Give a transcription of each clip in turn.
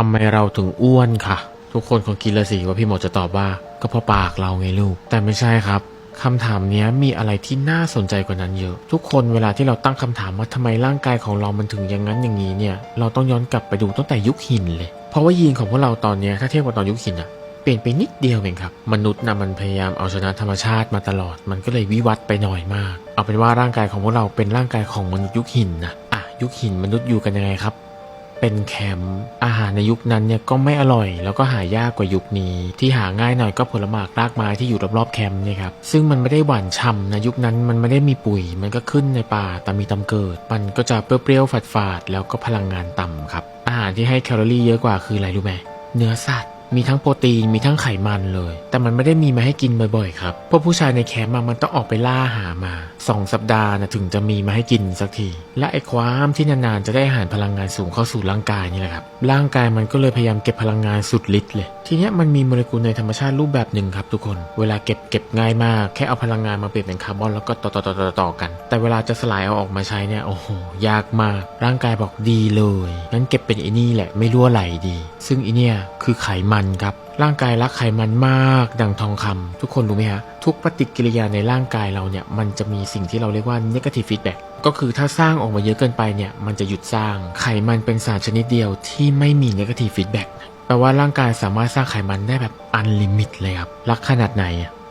ทำไมเราถึงอ้วนค่ะ ทุกคนคงคิดละสิว่าพี่หมอจะตอบว่า ก็เพราะปากเราไงลูก แต่ไม่ใช่ครับคำถามนี้มีอะไรที่น่าสนใจกว่านั้นเยอะ ทุกคนเวลาที่เราตั้งคำถามว่าทำไมร่างกายของเรามันถึงอย่างนั้นอย่างนี้เนี่ย เราต้องย้อนกลับไปดูตั้งแต่ยุคหินเลย เพราะว่ายีนของพวกเราตอนนี้ถ้าเทียบกับตอนยุคหินอะเปลี่ยนไปนิดเดียวเองครับ มนุษย์นะมันพยายามเอาชนะธรรมชาติมาตลอด มันก็เลยวิวัฒน์ไปหน่อยมาก เอาเป็นว่าร่างกายของพวกเราเป็นร่างกายของมนุษย์ยุคหินนะอะยุคหินมนุษย์อยู่กันยังไงครับ เป็นแคมป์อาหารในยุคนั้นเนี่ยก็ไม่อร่อย แล้วก็หายากกว่ายุคนี้ ที่หาง่ายหน่อยก็ผลไม้รากไม้ที่อยู่รอบๆแคมป์เนี่ยครับซึ่งมันไม่ได้หวานฉ่ำนะยุคนั้นมันไม่ได้มีปุ๋ย มันก็ขึ้นในป่าแต่มีตำเกิด มันก็จะเปรี้ยวๆฝาดๆแล้วก็พลังงานต่ำครับอาหารที่ให้แคลอรี่เยอะกว่าคืออะไรรู้ไหมเนื้อสัตว์ มีทั้งโปรตีนมีทั้งไขมันเลย แต่มันไม่ได้มีมาให้กินบ่อยๆครับพวกผู้ชายในแคมป์มันต้องออกไปล่าหามาสองสัปดาห์นะถึงจะมีมาให้กินสักที และไอ้ความที่นานๆจะได้อาหารพลังงานสูงเข้าสู่ร่างกายนี่แหละครับร่างกายมันก็เลยพยายามเก็บพลังงานสุดฤทธิ์เลย ทีนี้มันมีโมเลกุลในธรรมชาติรูปแบบหนึ่งครับทุกคน เวลาเก็บเก็บง่ายมากแค่เอาพลังงานมาเปลี่ยนเป็นคาร์บอนแล้วก็ต่อต่อต่อต่อต่อกัน แต่เวลาจะสลายเอาออกมาใช้เนี่ยโอ้โหยากมาก ร่างกายบอกดีเลยงั้นเก็บเป็นไอ้นี่แหละไม่รั่วไหลดี ซึ่งไอเนี่ยคือไขมันครับ ร่างกายรักไขมันมากดังทองคำทุกคนรู้ไหมฮะ ทุกปฏิกิริยาในร่างกายเราเนี่ย มันจะมีสิ่งที่เราเรียกว่า negative feedback ก็คือถ้าสร้างออกมาเยอะเกินไปเนี่ย มันจะหยุดสร้าง ไขมันเป็นสารชนิดเดียวที่ไม่มี negative feedback แปลว่าร่างกายสามารถสร้างไขมันได้แบบอันลิมิตเลยครับ รักขนาดไหน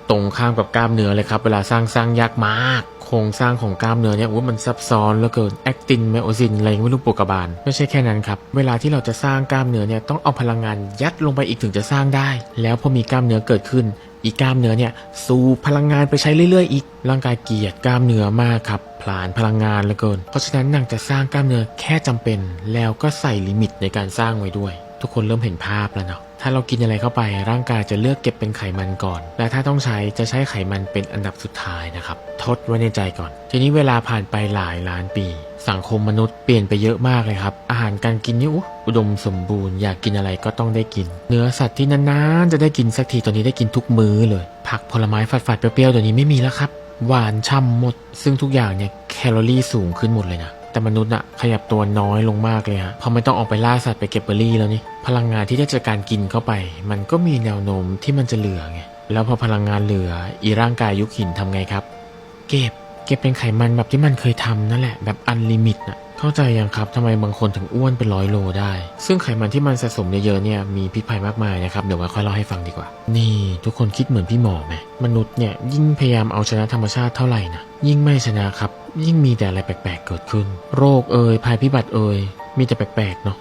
ตรงข้ามกับกล้ามเนื้อเลยครับ เวลาสร้างสร้างยากมาก โครงสร้างของกล้ามเนื้อเนี่ยว่ามันซับซ้อนเหลือเกินแอคตินไมโอซินอะไรไม่รู้ปวดกระบาล ไม่ใช่แค่นั้นครับ เวลาที่เราจะสร้างกล้ามเนื้อเนี่ยต้องเอาพลังงานยัดลงไปอีกถึงจะสร้างได้ แล้วพอมีกล้ามเนื้อเกิดขึ้น อีกกล้ามเนื้อเนี่ยสูบพลังงานไปใช้เรื่อยๆ อีก ร่างกายเกลียดกล้ามเนื้อมากครับผลาญพลังงานเหลือเกิน เพราะฉะนั้นนางจะสร้างกล้ามเนื้อแค่จำเป็น แล้วก็ใส่ลิมิตในการสร้างไว้ด้วย ทุกคนเริ่มเห็นภาพแล้วเนาะถ้าเรากินอะไรเข้าไปร่างกายจะเลือกเก็บเป็นไขมันก่อน และถ้าต้องใช้จะใช้ไขมันเป็นอันดับสุดท้ายนะครับทดไว้ในใจก่อน ทีนี้เวลาผ่านไปหลายล้านปี สังคมมนุษย์เปลี่ยนไปเยอะมากเลยครับ อาหารการกินนี่อุดมสมบูรณ์อยากกินอะไรก็ต้องได้กิน เนื้อสัตว์ที่นานๆจะได้กินสักทีตอนนี้ได้กินทุกมื้อเลย ผักผลไม้ฝาดๆเปรี้ยวๆเดี๋ยวนี้ไม่มีแล้วครับหวานช่ำหมด ซึ่งทุกอย่างเนี่ยแคลอรี่สูงขึ้นหมดเลยนะ แต่มนุษย์อะขยับตัวน้อยลงมากเลยฮะเพราะไม่ต้องออกไปล่าสัตว์ไปเก็บเบอร์รี่แล้วนี่พลังงานที่ได้จากการกินเข้าไป มันก็มีแนวโน้มที่มันจะเหลือไงแล้วพอพลังงานเหลืออีร่างกายยุคหินทำไงครับ เก็บ เก็บเป็นไขมันแบบที่มันเคยทำนั่นแหละแบบอันลิมิตน่ะเข้าใจยังครับทำไมบางคนถึงอ้วนเป็นร้อยโลได้ ซึ่งไขมันที่มันสะสมเยอะๆเนี่ยมีพิษภัยมากมายนะครับเดี๋ยวไว้ค่อยเล่าให้ฟังดีกว่า นี่ทุกคนคิดเหมือนพี่หมอไหมมนุษย์เนี่ยยิ่งพยายามเอาชนะธรรมชาติเท่าไหร่นะยิ่งไม่ชนะครับ ยิ่งมีแต่อะไรแปลกๆเกิดขึ้น โรคเอ่ยภัยพิบัติเอ่ยมีแต่แปลกๆเนาะ